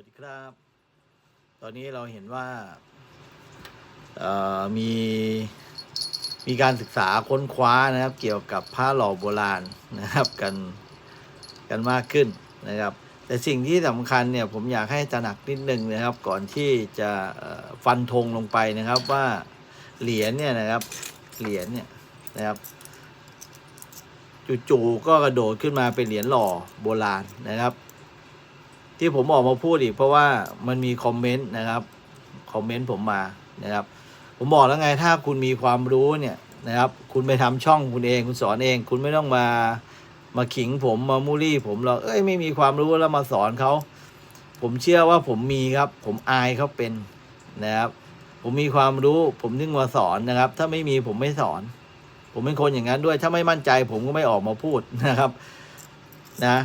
วัสดีครับ ตอนนี้เราเห็นว่ามีมีการศึกษาค้นคว้านะครับ เกี่ยวกับผ้าหล่อโบราณนะครับกันกันมากขึ้นนะครับ แต่สิ่งที่สำคัญเนี่ยผมอยากให้ตระหนักนิดนึงนะครับ ก่อนที่จะฟันธงลงไปนะครับว่าเหรียญเนี่ยนะครับเหรียญเนี่ยนะครับจู่ๆก็กระโดดขึ้นมาเป็นเหรียญหล่อโบราณนะครับ ที่ผมออกมาพูดอีก เพราะว่ามันมีคอมเมนต์นะครับคอมเมนต์ผมมานะครับ ผมบอกแล้วไงถ้าคุณมีความรู้เนี่ยนะครับ คุณไปทำช่องคุณเอง คุณสอนเอง คุณไม่ต้องมามาขิงผมมามูลี่ผมเราเอ้ยไม่มีความรู้แล้วมาสอนเขาผมเชื่อว่าผมมีครับ ผมอายเขาเป็นนะครับ ผมมีความรู้ผมนึงมาสอนนะครับ ถ้าไม่มีผมไม่สอน ผมเป็นคนอย่างนั้นด้วย ถ้าไม่มั่นใจผมก็ไม่ออกมาพูดนะครับ นะ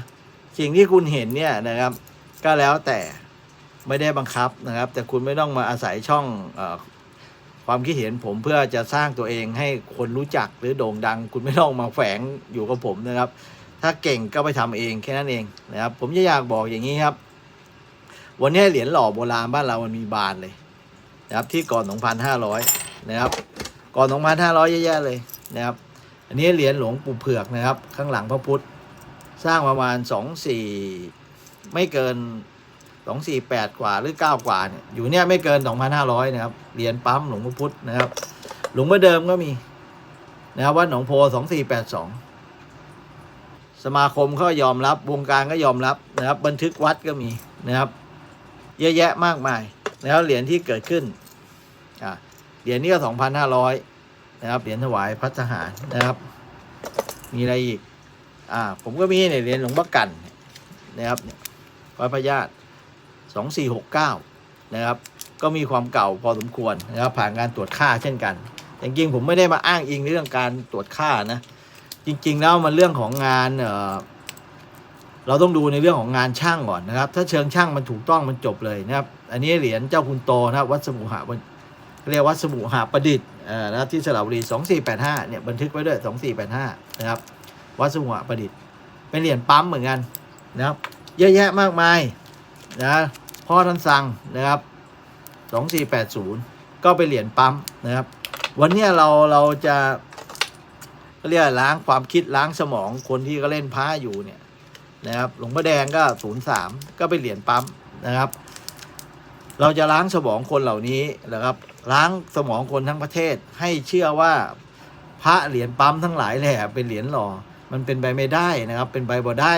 สิ่งที่คุณเห็นเนี่ยนะครับ ก็แล้วแต่ไม่ได้บังคับนะครับ แต่คุณไม่ต้องมาอาศัยช่องอความคิดเห็นผมเพื่อจะสร้างตัวเองให้คนรู้จักหรือโด่งดัง คุณไม่ต้องมาแฝงอยู่กับผมนะครับ ถ้าเก่งก็ไปทำเองแค่นั้นเองนะครับ ผมจะอยากบอกอย่างนี้ครับ วันนี้เหรียญหล่อโบราณบ้านเรามันมีบานเลยนะครับ ที่ก่อน 2,500 นะครับ ก่อน 2,500 เยอะๆเลยนะครับ อันนี้เหรียญหลวงปู่เผือกนะครับ ข้างหลังพระพุทธ สร้างประมาณ 2-4 ไม่เกินสองสี่แปดกว่าหรือเก้ากว่าเนี่ยอยู่เนี่ยไม่เกินสองพันห้าร้อยนะครับเหรียญปั๊มหลวงพ่อพุธนะครับ หลวงพ่อเดิมก็มีนะครับวัดหนองโพสองสี่แปดสองสมาคมเขายอมรับวงการก็ยอมรับนะครับ บันทึกวัดก็มีนะครับ เยอะแยะมากมายแล้วเหรียญที่เกิดขึ้นอ่าเหรียญนี้ก็สองพันห้าร้อยนะครับเหรียญถวายพระทหารนะครับ มีอะไรอีกอ่าผมก็มีเนี่ยเหรียญหลวงพ่อกันนะครับเนี่ย วัดพระญาติสองสี่หกเก้านะครับ ก็มีความเก่าพอสมควรนะครับผ่านการตรวจค่าเช่นกันแต่จริงๆผมไม่ได้มาอ้างอิงเรื่องการตรวจค่านะ จริง ๆ แล้วมันเรื่องของงานเเราต้องดูในเรื่องของงานช่างก่อนนะครับ ถ้าเชิงช่างมันถูกต้องมันจบเลยนะครับ อันนี้เหรียญเจ้าคุณโตนะครับ วัดสมุหะเรียกวัดสมุหะประดิษฐ์นะครับที่สระบุรีสองสี่แปดห้าเนี่ยบันทึกไว้ด้วยสองสี่แปดห้านะครับ วัดสมุหะประดิษฐ์ เป็นเหรียญปั๊มเหมือนกันนะครับ เยอะแยะมากมายนะพ่อท่านสั่งนะครับสองสี่แปดศูนย์ก็ไปเหรียญปั๊มนะครับ วันนี้เราเราจะเรียกล้างความคิดล้างสมองคนที่ก็เล่นพ้าอยู่เนี่ยนะครับหลวงพ่อแดงก็ศูนย์สามก็เป็นเหรียญปั๊มนะครับ เราจะล้างสมองคนเหล่านี้นะครับ ล้างสมองคนทั้งประเทศให้เชื่อว่าพระเหรียญปั๊มทั้งหลายแหละเป็นเหรียญหล่อมันเป็นไปไม่ได้นะครับ เป็นไปบ่ได้